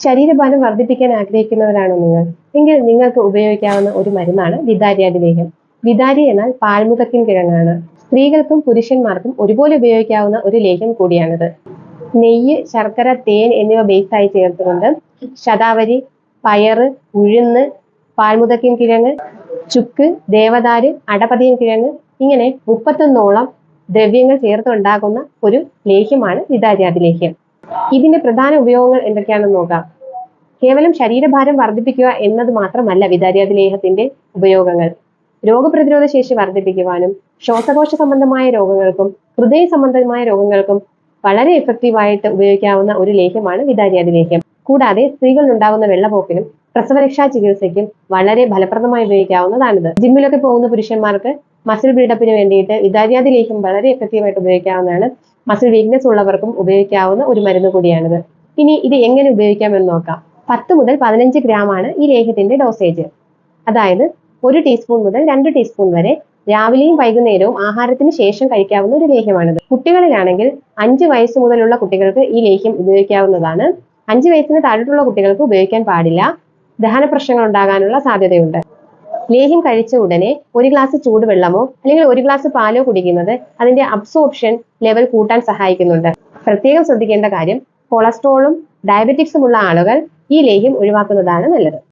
ശരീരഭാരം വർദ്ധിപ്പിക്കാൻ ആഗ്രഹിക്കുന്നവരാണോ നിങ്ങൾ? എങ്കിൽ നിങ്ങൾക്ക് ഉപയോഗിക്കാവുന്ന ഒരു മരുന്നാണ് വിതാരിയാതി ലേഹ്യം വിദാരി എന്നാൽ പാൽമുഖത്തിൻ കിഴങ്ങാണ്. സ്ത്രീകൾക്കും പുരുഷന്മാർക്കും ഒരുപോലെ ഉപയോഗിക്കാവുന്ന ഒരു ലേഹ്യം കൂടിയാണിത്. നെയ്യ് ശർക്കര തേൻ എന്നിവ ബേസായി ചേർത്തുകൊണ്ട് ശതാവരി പയറ് ഉഴുന്ന് പാൽമുതക്കിൻ കിഴങ്ങ് ചുക്ക് ദേവദാര് അടപതിയൻ കിഴങ്ങ് ഇങ്ങനെ മുപ്പത്തൊന്നോളം ദ്രവ്യങ്ങൾ ചേർത്തുണ്ടാകുന്ന ഒരു ലേഹ്യമാണ് വിതാരിയാതി ലേഹ്യം ഇതിന്റെ പ്രധാന ഉപയോഗങ്ങൾ എന്തൊക്കെയാണെന്ന് നോക്കാം. കേവലം ശരീരഭാരം വർദ്ധിപ്പിക്കുക എന്നത് മാത്രമല്ല വിതാരിയാതി ലേഹത്തിന്റെ ഉപയോഗങ്ങൾ. രോഗപ്രതിരോധ ശേഷി വർദ്ധിപ്പിക്കുവാനും ശ്വാസകോശ സംബന്ധമായ രോഗങ്ങൾക്കും ഹൃദയ സംബന്ധമായ രോഗങ്ങൾക്കും വളരെ എഫക്റ്റീവായിട്ട് ഉപയോഗിക്കാവുന്ന ഒരു ലേഹ്യമാണ് വിതാരിയാതി ലേഹ്യം കൂടാതെ സ്ത്രീകളിൽ ഉണ്ടാകുന്ന വെള്ളപ്പോക്കിനും പ്രസവരക്ഷാ ചികിത്സയ്ക്കും വളരെ ഫലപ്രദമായി ഉപയോഗിക്കാവുന്നതാണിത്. ജിമ്മിലൊക്കെ പോകുന്ന പുരുഷന്മാർക്ക് മസിൽ ബിൽഡപ്പിന് വേണ്ടിയിട്ട് വിതാരിയാതി ലേഹ്യം വളരെ എഫക്റ്റീവായിട്ട് ഉപയോഗിക്കാവുന്നതാണ്. മസിൽ വീക്ക്നെസ് ഉള്ളവർക്കും ഉപയോഗിക്കാവുന്ന ഒരു മരുന്ന് കൂടിയാണിത്. ഇനി ഇത് എങ്ങനെ ഉപയോഗിക്കാമെന്ന് നോക്കാം. പത്ത് മുതൽ പതിനഞ്ച് ഗ്രാം ആണ് ഈ ലേഹ്യത്തിന്റെ ഡോസേജ് അതായത് ഒരു ടീസ്പൂൺ മുതൽ രണ്ട് ടീസ്പൂൺ വരെ രാവിലെയും വൈകുന്നേരവും ആഹാരത്തിന് ശേഷം കഴിക്കാവുന്ന ഒരു ലേഹ്യമാണിത്. കുട്ടികളിലാണെങ്കിൽ അഞ്ച് വയസ്സ് മുതലുള്ള കുട്ടികൾക്ക് ഈ ലേഹ്യം ഉപയോഗിക്കാവുന്നതാണ്. അഞ്ച് വയസ്സിന് താഴോട്ടുള്ള കുട്ടികൾക്ക് ഉപയോഗിക്കാൻ പാടില്ല. ദഹന പ്രശ്നങ്ങൾ ഉണ്ടാകാനുള്ള സാധ്യതയുണ്ട്. ലേഹ്യം കഴിച്ച ഉടനെ ഒരു ഗ്ലാസ് ചൂടുവെള്ളമോ അല്ലെങ്കിൽ ഒരു ഗ്ലാസ് പാലോ കുടിക്കുന്നത് അതിന്റെ അബ്സോർപ്ഷൻ ലെവൽ കൂട്ടാൻ സഹായിക്കുന്നുണ്ട്. പ്രത്യേകം ശ്രദ്ധിക്കേണ്ട കാര്യം കൊളസ്ട്രോളും ഡയബറ്റിക്സും ഉള്ള ആളുകൾ ഈ ലേഹ്യം ഒഴിവാക്കുന്നതാണ് നല്ലത്.